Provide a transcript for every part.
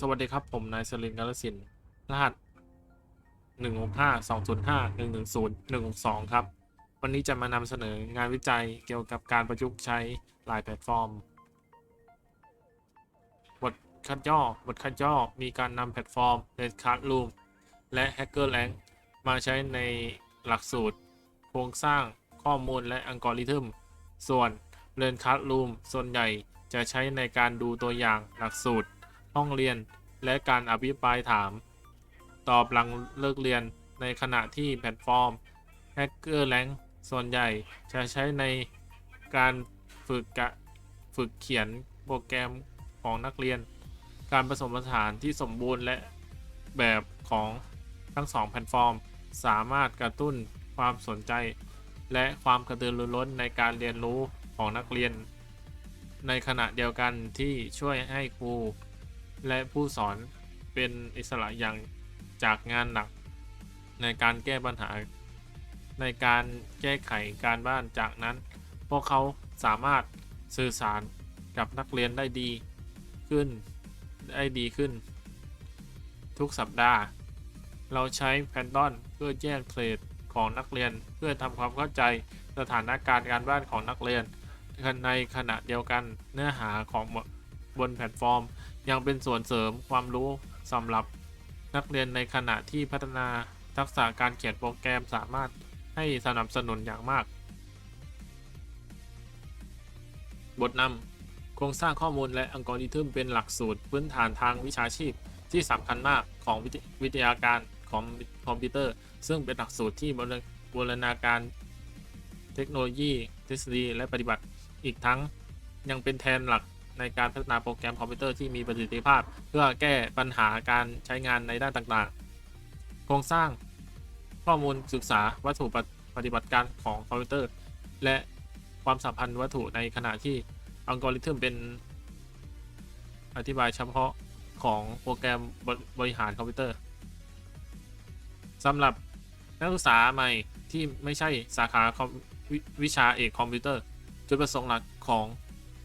สวัสดีครับ ผมนายสลินกาลสินธุ์รหัส165 205 110 162ครับ วันนี้จะมานำเสนองานวิจัยเกี่ยวกับการประยุกต์ใช้หลายแพลตฟอร์ม บทคัดย่อบทคัดย่อมีการนำแพลตฟอร์ม Red Card Room และ Hacker Rank มาใช้ในหลักสูตร โครงสร้างข้อมูลและอัลกอริทึม ส่วน Red Card Room ส่วนใหญ่จะใช้ในการดูตัวอย่างหลักสูตร ห้องเรียน และการอภิปรายถาม ตอบหลังเลิกเรียนในขณะที่แพลตฟอร์ม Hacker Rank ส่วนใหญ่จะใช้ในการฝึกกะฝึกเขียนโปรแกรมของนักเรียน การผสมผสานที่สมบูรณ์และแบบของทั้งสองแพลตฟอร์ม สามารถกระตุ้นความสนใจ และความกระตือรือร้นในการเรียนรู้ของนักเรียน ในขณะเดียวกันที่ช่วยให้ครู และผู้สอนเป็นอิสระอย่างจากงานหนัก ในการแก้ปัญหา ในการแก้ไขการบ้านจากนั้น พวกเขาสามารถสื่อสารกับนักเรียนได้ดีขึ้นได้ดีขึ้น ทุกสัปดาห์ เราใช้แพนดอนเพื่อแยกเทรดของนักเรียนเพื่อทำความเข้าใจสถานการณ์การบ้านของนักเรียน ในขณะเดียวกันเนื้อหาของ บนแพลตฟอร์ม ยังเป็นส่วนเสริมความรู้สำหรับนักเรียนในขณะที่พัฒนาทักษะการเขียนโปรแกรมสามารถให้สนับสนุนอย่างมาก บทนำโครงสร้างข้อมูลและอัลกอริทึมเป็นหลักสูตรพื้นฐานทางวิชาชีพที่สำคัญมากของวิทวิทยาการของคอมพิวเตอร์ ซึ่งเป็นหลักสูตรที่บูรณาการเทคโนโลยีทฤษฎีและปฏิบัติอีกทั้งยังเป็นแทนหลัก ในการพัฒนาโปรแกรมคอมพิวเตอร์ที่มีประสิทธิภาพ เพื่อแก้ปัญหาการใช้งานในด้านต่างๆ โครงสร้างข้อมูลศึกษาวัตถุปฏิบัติการของคอมพิวเตอร์ และความสัมพันธ์วัตถุในขณะที่อัลกอริทึมเป็นอธิบายเฉพาะของโปรแกรมบริหารคอมพิวเตอร์สำหรับนักศึกษาใหม่ที่ไม่ใช่สาขาวิวิชาเอกคอมพิวเตอร์ จุดประสงค์หลักของ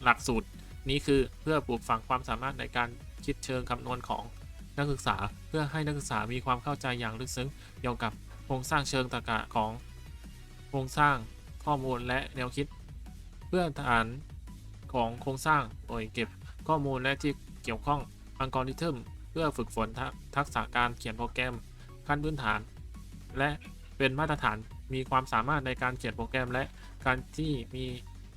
หลักสูตร นี้คือเพื่อปลูกฝังความสามารถในการคิดเชิงคำนวณของนักศึกษา เพื่อให้นักศึกษามีความเข้าใจอย่างลึกซึ้งเกี่ยวกับโครงสร้างเชิงตรรกะของโครงสร้างข้อมูลและแนวคิด เพื่อฐานของโครงสร้างโดยเก็บข้อมูลและที่เกี่ยวข้องอัลกอริทึมเพื่อฝึกฝนทักษะการเขียนโปรแกรมขั้นพื้นฐาน และเป็นมาตรฐานมีความสามารถในการเขียนโปรแกรมและการที่มี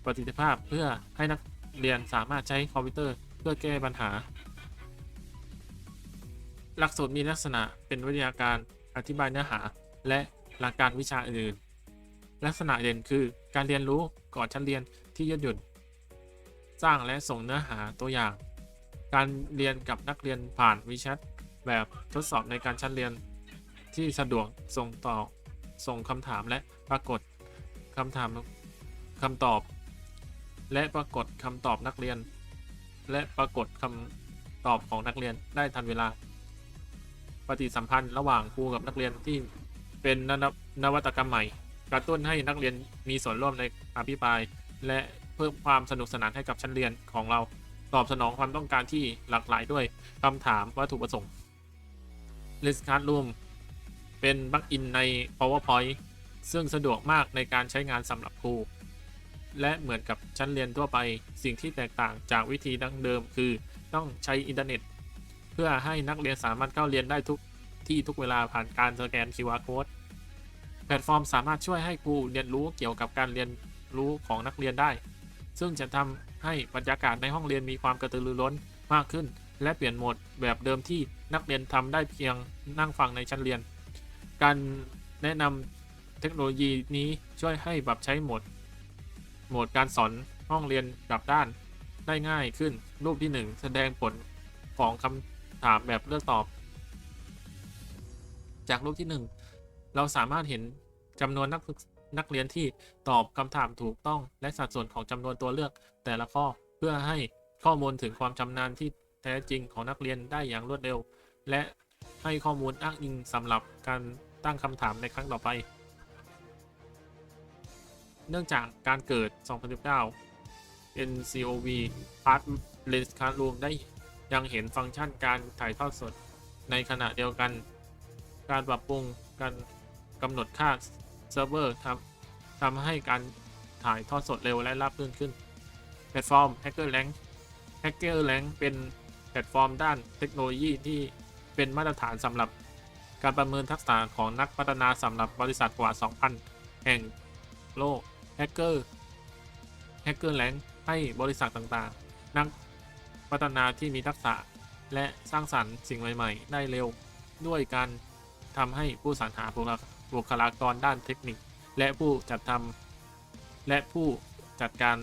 ประสิทธิภาพเพื่อให้นัก เรียนสามารถใช้คอมพิวเตอร์เพื่อแก้ปัญหา หลักสูตรมีลักษณะเป็นวิทยาการอธิบายเนื้อหา และหลักการวิชาอื่น ลักษณะเด่นคือการเรียนรู้ก่อนชั้นเรียนที่ยืดหยุ่น สร้างและส่งเนื้อหาตัวอย่าง การเรียนกับนักเรียนผ่านวิแชทแบบทดสอบในการชั้นเรียนที่สะดวกส่งต่อส่งคำถามและปรากฏคำถามคำตอบ และปรากฏคำตอบนักเรียน และปรากฏคำตอบของนักเรียนได้ทันเวลา ปฏิสัมพันธ์ระหว่างครูกับนักเรียนที่เป็นนนวัตกรรมใหม่ กระตุ้นให้นักเรียนมีส่วนร่วมในอภิปราย และเพิ่มความสนุกสนานให้กับชั้นเรียนของเราตอบสนองความต้องการที่หลากหลายด้วยคำถามวัตถุประสงค์ l i s t Card Room เป็นบั๊กอินใน PowerPoint ซึ่งสะดวกมากในการใช้งานสำหรับครู และเหมือนกับชั้นเรียนทั่วไป สิ่งที่แตกต่างจากวิธีดั้งเดิม คือต้องใช้อินเทอร์เน็ต เพื่อให้นักเรียนสามารถเข้าเรียนได้ทุกที่ทุกเวลาผ่านการสแกน QR code แพลตฟอร์มสามารถช่วยให้ครูเรียนรู้เกี่ยวกับการเรียนรู้ของนักเรียนได้ ซึ่งจะทำให้บรรยากาศในห้องเรียนมีความกระตือรือร้นมากขึ้น และเปลี่ยนโหมดแบบเดิมที่นักเรียนทำได้เพียงนั่งฟังในชั้นเรียน การแนะนำเทคโนโลยีนี้ช่วยให้ปรับใช้โหมด โหมดการสอนห้องเรียนกลับด้านได้ง่ายขึ้น รูปที่ 1 แสดงผลของคำถามแบบเลือกตอบ จากรูปที่ 1 เราสามารถเห็นจำนวนนักนักเรียนที่ตอบคำถามถูกต้องและสัดส่วนของจำนวนตัวเลือก แต่ละข้อเพื่อให้ข้อมูลถึงความชำนาญที่แท้จริงของนักเรียนได้อย่างรวดเร็ว และให้ข้อมูลอ้างอิงสำหรับการตั้งคำถามในครั้งต่อไป เนื่องจากการเกิด 2019 NCOV Part Lens Classroom ได้ยังเห็นฟังก์ชันการถ่ายทอดสด ในขณะเดียวกัน การปรับปรุงการกำหนดค่าเซิร์ฟเวอร์ทำทำให้การถ่ายทอดสดเร็วและราบรื่นขึ้น แพลตฟอร์ม Hacker Rank Hacker Rank เป็นแพลตฟอร์มด้านเทคโนโลยีที่เป็นมาตรฐานสำหรับการประเมินทักษะของนักพัฒนาสำหรับบริษัทกว่า 2,000 แห่งโลก Hacker Hacker Rank ให้บริษัทต่างๆ นักพัฒนาที่มีทักษะและสร้างสรรค์สิ่งใหม่ ๆ ได้เร็ว ด้วยการทำให้ผู้สรรหาบุคลากรด้านเทคนิค และผู้จัดทำและผู้จัดการ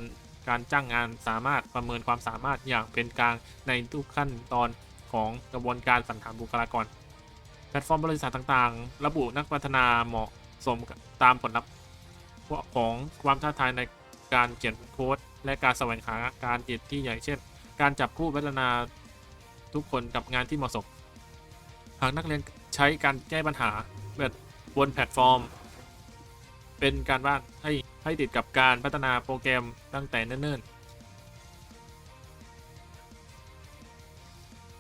การจ้างงานสามารถประเมินความสามารถอย่างเป็นกลางในทุกขั้นตอนของกระบวนการสรรหาบุคลากร แพลตฟอร์มบริษัทต่างๆ ระบุนักพัฒนาเหมาะสมตามผลลัพธ์ ของความท้าทายในการเขียนโค้ดและการแสวงหาการติดที่ใหญ่เช่น การจับคู่พัฒนาทุกคนกับงานที่เหมาะสม หากนักเรียนใช้การแก้ปัญหาแบบบนแพลตฟอร์ม เป็นการบ้านให้ให้ติดกับการพัฒนาโปรแกรมตั้งแต่เนิ่นๆ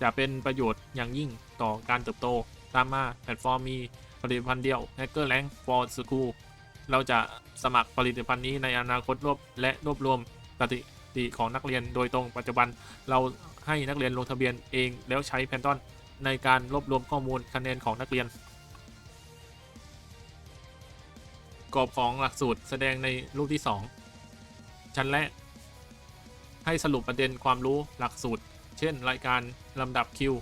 จะเป็นประโยชน์อย่างยิ่งต่อการเติบโต ตามมาแพลตฟอร์มมีผลิตภัณฑ์เดียว Hacker Rank for School เราจะสมัครผลิตภัณฑ์นี้ในอนาคตรวบและรวบรวมสถิติของนักเรียนโดยตรงปัจจุบันเราให้นักเรียนลงทะเบียนเองแล้วใช้แพนตอนในการรวบรวมข้อมูลคะแนนของนักเรียน กรอบของหลักสูตรแสดงในรูปที่ 2 ชั้นแรก ให้สรุปประเด็นความรู้หลักสูตร เช่น รายการลำดับคิว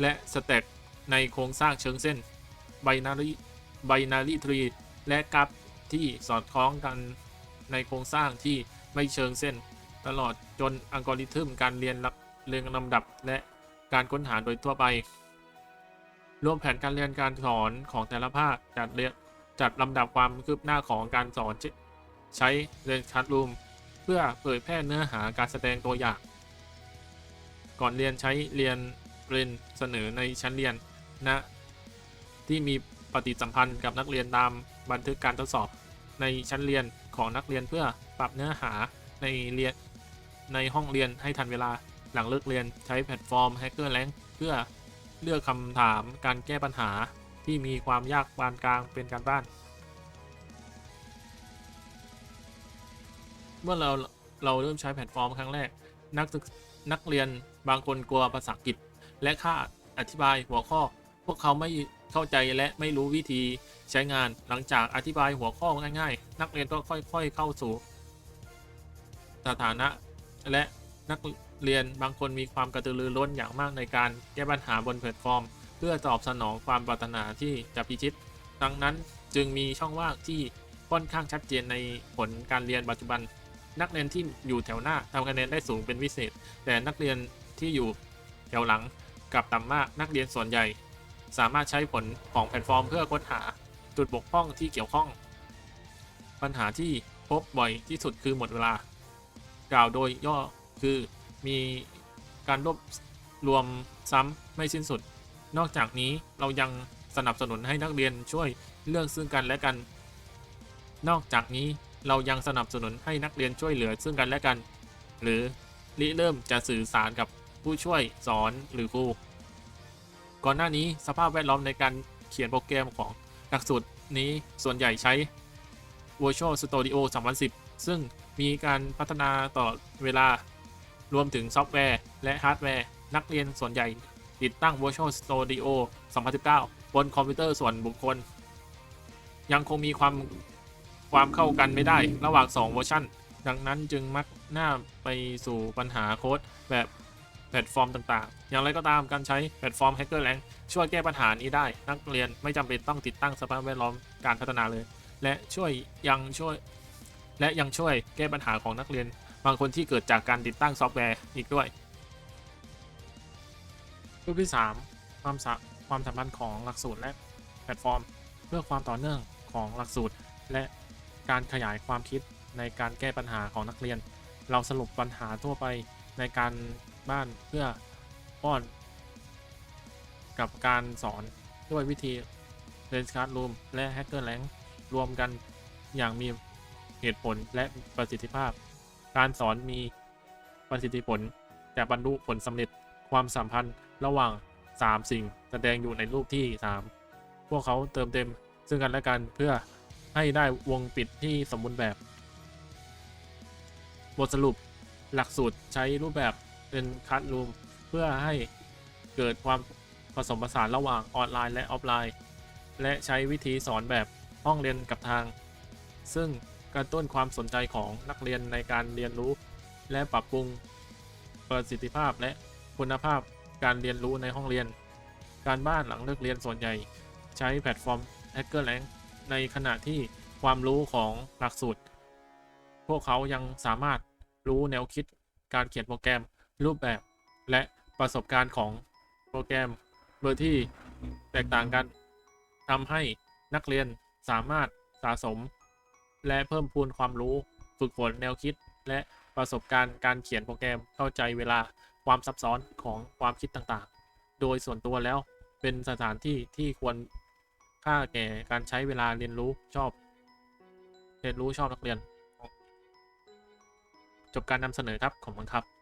และสเต็ป ในโครงสร้างเชิงเส้น binary binary tree และกราฟที่สอดคล้องกันในโครงสร้างที่ไม่เชิงเส้น ตลอดจนอัลกอริทึมการเรียนเรียงลำดับและการค้นหาโดยทั่วไป รวมแผนการเรียนการสอนของแต่ละภาคจัดเรียนจัดลำดับความคืบหน้าของการสอนใช้เรียนคัดรูมเพื่อเผยแพร่เนื้อหาการแสดงตัวอย่าง ก่อนเรียนใช้เรียนเรียนเสนอในชั้นเรียน นะ ที่มีปฏิสัมพันธ์กับนักเรียนตามบันทึกการทดสอบในชั้นเรียนของนักเรียนเพื่อปรับเนื้อหาในเรียนในห้องเรียนให้ทันเวลาหลังเลิกเรียนใช้แพลตฟอร์ม Hacker Rank เพื่อเลือกคำถามการแก้ปัญหาที่มีความยากปานกลางเป็นการบ้าน เมื่อเราเราเริ่มใช้แพลตฟอร์มครั้งแรก นักศึกนักเรียนบางคนกลัวภาษาอังกฤษ และค่าอธิบายหัวข้อ พวกเขาไม่เข้าใจและไม่รู้วิธีใช้งานหลังจากอธิบายหัวข้อง่ายๆ นักเรียนก็ค่อยๆเข้าสู่ สถานะและนักเรียนบางคนมีความกระตือรือร้นอย่างมากในการแก้ปัญหาบนแพลตฟอร์ม เพื่อตอบสนองความปรารถนาที่จะพิชิต ดังนั้นจึงมีช่องว่างที่ค่อนข้างชัดเจนในผลการเรียนปัจจุบัน นักเรียนที่อยู่แถวหน้าทำคะแนนได้สูงเป็นพิเศษ แต่นักเรียนที่อยู่แถวหลังกลับต่ำมากนักเรียนส่วนใหญ่ สามารถใช้ผลของแพลตฟอร์ม เพื่อค้นหาจุดบกพร่องที่เกี่ยวข้อง ปัญหาที่พบบ่อยที่สุดคือหมดเวลา กล่าวโดยย่อคือมีการรวบรวมซ้ำไม่สิ้นสุด นอกจากนี้เรายังสนับสนุนให้นักเรียนช่วยเลือกซึ่งกันและกัน นอกจากนี้เรายังสนับสนุนให้นักเรียนช่วยเหลือซึ่งกันและกัน หรือริเริ่มจะสื่อสารกับผู้ช่วยสอนหรือครู ก่อนหน้านี้สภาพแวดล้อมในการเขียนโปรแกรมของหลักสูตรนี้ส่วนใหญ่ใช้ Visual Studio 2010 ซึ่งมีการพัฒนาต่อเวลารวมถึงซอฟต์แวร์ และฮาร์ดแวร์ นักเรียนส่วนใหญ่ ติดตั้ง Visual Studio 2019 บนคอมพิวเตอร์ส่วนบุคคล ยังคงมีความความเข้ากันไม่ได้ระหว่าง 2 เวอร์ชันดังนั้นจึงมักหน้าไปสู่ปัญหาโค้ดแบบ แพลตฟอร์มต่างๆ อย่างไรก็ตามการใช้แพลตฟอร์ม Hacker Rank ช่วยแก้ปัญหานี้ได้ นักเรียนไม่จำเป็นต้องติดตั้งสภาพแวดล้อมการพัฒนาเลย และช่วยยังช่วย และยังช่วยแก้ปัญหาของนักเรียน บางคนที่เกิดจากการติดตั้งซอฟต์แวร์อีกด้วยรูปที่ 3 ความสความสัมพันธ์ของหลักสูตรและแพลตฟอร์ม เพื่อความต่อเนื่องของหลักสูตร และการขยายความคิดในการแก้ปัญหาของนักเรียน เราสรุปปัญหาทั่วไปในการ บ้านเพื่อป้อน กับการสอนด้วยวิธี l e n s c a r d Room และ Hacker Rank รวมกันอย่างมีเหตุผลและประสิทธิภาพ การสอนมีประสิทธิผลจะบรรลุผลสำเร็จความสัมพันธ์ระหว่าง 3 สิ่งแสดงอยู่ในรูปที่ 3 พวกเขาเติมเต็มซึ่งกันและกันเพื่อให้ได้วงปิดที่สมบูรณ์แบบ บทสรุปหลักสูตรใช้รูปแบบ เป็นคัดรูมเพื่อให้เกิดความผสมผสานระหว่างออนไลน์และออฟไลน์ และใช้วิธีสอนแบบห้องเรียนกับทาง ซึ่งกระตุ้นความสนใจของนักเรียนในการเรียนรู้ และปรับปรุงประสิทธิภาพและคุณภาพการเรียนรู้ในห้องเรียน การบ้านหลังเลิกเรียนส่วนใหญ่ ใช้แพลตฟอร์ม Hacker Rank ในขณะที่ความรู้ของหลักสูตร พวกเขายังสามารถรู้แนวคิดการเขียนโปรแกรม รูปแบบและประสบการณ์ของโปรแกรมโดยที่แตกต่างกันทำให้นักเรียนสามารถสะสม และเพิ่มพูนความรู้ฝึกฝนแนวคิด และประสบการณ์การเขียนโปรแกรมเข้าใจเวลาความซับซ้อนของความคิดต่างๆ โดยส่วนตัวแล้วเป็นสถานที่ที่ควรค่าแก่การใช้เวลาเรียนรู้ชอบ เรียนรู้ชอบนักเรียน จบการนำเสนอครับ ขอบคุณครับ